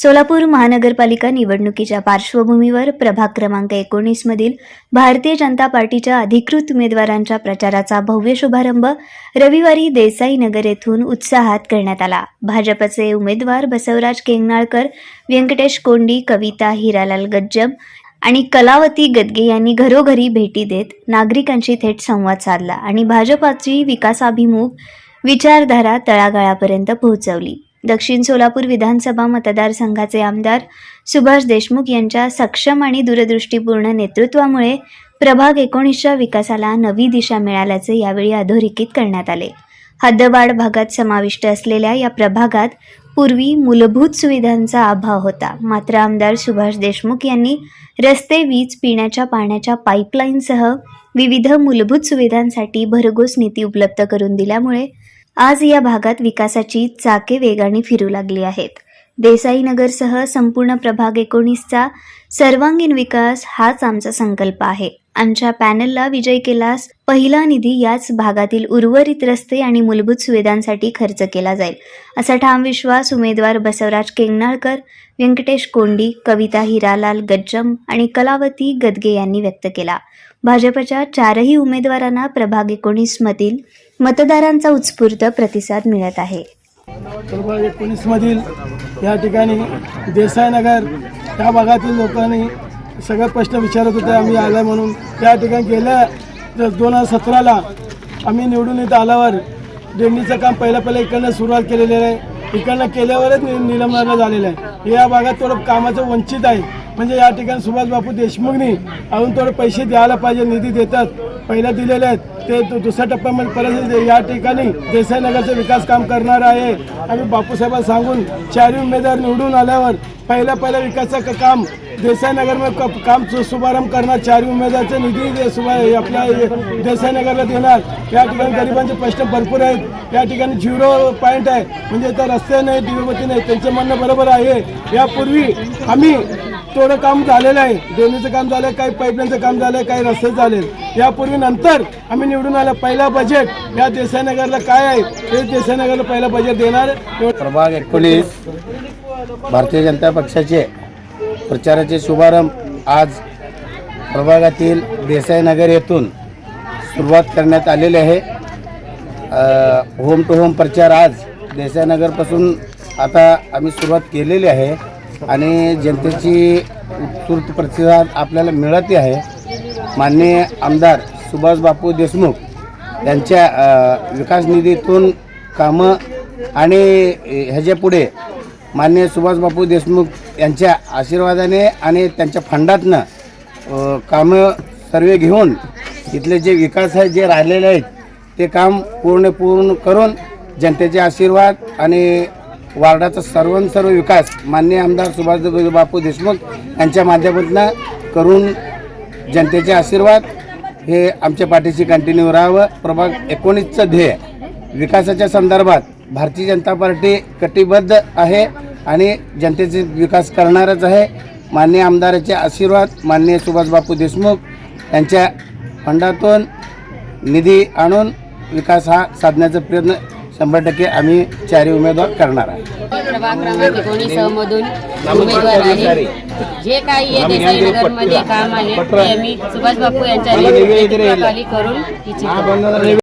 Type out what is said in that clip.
सोलापूर महानगरपालिका निवडणुकीच्या पार्श्वभूमीवर प्रभाग क्रमांक एकोणीस मधील भारतीय जनता पार्टीच्या अधिकृत उमेदवारांच्या प्रचाराचा भव्य शुभारंभ रविवारी देसाई नगर येथून उत्साहात करण्यात आला. भाजपचे उमेदवार बसवराज केंगनाळकर व्यंकटेश कोंडी कविता हिरालाल गज्जम आणि कलावती गदगे यांनी घरोघरी भेटी देत नागरिकांशी थेट संवाद साधला आणि भाजपाची विकासाभिमुख विचारधारा तळागाळापर्यंत पोहोचवली. दक्षिण सोलापूर विधानसभा मतदारसंघाचे आमदार सुभाष देशमुख यांच्या सक्षम आणि दूरदृष्टीपूर्ण नेतृत्वामुळे प्रभाग एकोणीसच्या विकासाला नवी दिशा मिळाल्याचे यावेळी अधोरेखित करण्यात आले. हद्दवाढ भागात समाविष्ट असलेल्या या प्रभागात पूर्वी मूलभूत सुविधांचा अभाव होता. मात्र आमदार सुभाष देशमुख यांनी रस्ते वीज पिण्याच्या पाण्याच्या पाईपलाईनसह विविध मूलभूत सुविधांसाठी भरघोस निधी उपलब्ध करून दिल्यामुळे आज या भागात विकासाची चाके वेगाने फिरू लागली आहेत. देसाईनगरसह संपूर्ण प्रभाग एकोणीसचा सर्वांगीण विकास हाच आमचा संकल्प आहे. आमच्या पॅनलला विजय केलास पहिला निधी याच भागातील उर्वरित रस्ते आणि मूलभूत सुविधांसाठी खर्च केला जाईल असा ठाम विश्वास उमेदवार बसवराज केंगनाळकर व्यंकटेश कोंडी कविता हिरालाल गज्जम आणि कलावती गदगे यांनी व्यक्त केला. भाजपच्या चारही उमेदवारांना प्रभाग एकोणीसमधील मतदारांचा उत्स्फूर्त प्रतिसाद मिळत आहे. प्रभाग एकोणीसमधील या ठिकाणी देसाईनगर या भागातील लोकांनी सगळे प्रश्न विचारत होते आम्ही आलं म्हणून. त्या ठिकाणी गेल्या दोन हजार सतराला आम्ही निवडून येत आल्यावर डेंडीचं काम पहिलं पहिल्या इकडनं सुरुवात केलेली आहे. इकडनं केल्यावरच नि निलंबनाला झालेलं आहे. या भागात थोडं कामाचं वंचित आहे. म्हणजे या ठिकाणी सुभाषबापू देशमुखनी अजून थोडे पैसे द्यायला पाहिजे निधी देतात. पहिल्या दिलेले आहेत ते दुसऱ्या टप्प्यामध्ये परत या ठिकाणी देसाईनगरचा विकास काम करणार आहे. आम्ही बापूसाहेबांना सांगून चारही उमेदवार निवडून आल्यावर पहिल्या पहिल्या विकासाचं काम देसाईनगरमध्ये क- काम शुभारंभ करणार. चारही उमेदवारचे निधी दे- आपल्या हे देसाईनगरला देणार. या ठिकाणी गरिबांचे प्रश्न भरपूर आहेत. या ठिकाणी झिरो पॉईंट आहे. म्हणजे इथं रस्ते नाही दिवबती नाही त्यांचं म्हणणं बरोबर आहे. यापूर्वी आम्ही थोडं काम झालेलं आहे. दोन्हीचं काम झालं काही पाईपलाईनचं काम झालं काही रस्ते झाले यापूर्वी नंतर आम्ही निवडून आलं पहिला बजेट या देसाईनगरला काय आहे? ते देसाईनगरला पहिला बजेट देणार. प्रभाग एकोणीस भारतीय जनता पक्षाचे प्रचाराचे शुभारंभ आज प्रभागातील देसाईनगर येथून सुरुवात करण्यात आलेली आहे. होम टू होम प्रचार आज देसाईनगरपासून आता आम्ही सुरुवात केलेली आहे. आणि जनतेची उत्स्फूर्त प्रतिसाद आपल्याला मिळतही आहे. माननीय आमदार सुभाष बापू देशमुख यांच्या विकास निधीतून कामं आणि ह्याच्या पुढे माननीय सुभाषबापू देशमुख यांच्या आशीर्वादाने आणि त्यांच्या फंडातनं कामं सर्वे घेऊन इथले जे विकास आहे जे राहिलेले आहेत ते काम पूर्ण पूर्ण करून जनतेचे आशीर्वाद आणि वार्डाचा सर्वां सर्व विकास माननीय आमदार सुभाष बापू देशमुख यांच्या माध्यमातून करून जनतेचे आशीर्वाद हे आमच्या पाठीशी कंटिन्यू राहावं. प्रभाग एकोणीसचं ध्येय. विकासाच्या संदर्भात भारतीय जनता पार्टी कटिबद्ध आहे आणि जनतेचे विकास करणारच आहे. माननीय आमदाराचे आशीर्वाद माननीय सुभाषबापू देशमुख यांच्या फंडातून निधी आणून विकास हा साधण्याचा प्रयत्न शंभर टक्के आम्ही चारही उमेदवार करणार आहे. प्रभाग क्रमांक एकोणीस मधून उमेदवार आहे. जे काही देसाईनगरमध्ये काम आहे ते आम्ही सुभाष बापू यांच्या करून इच्छितो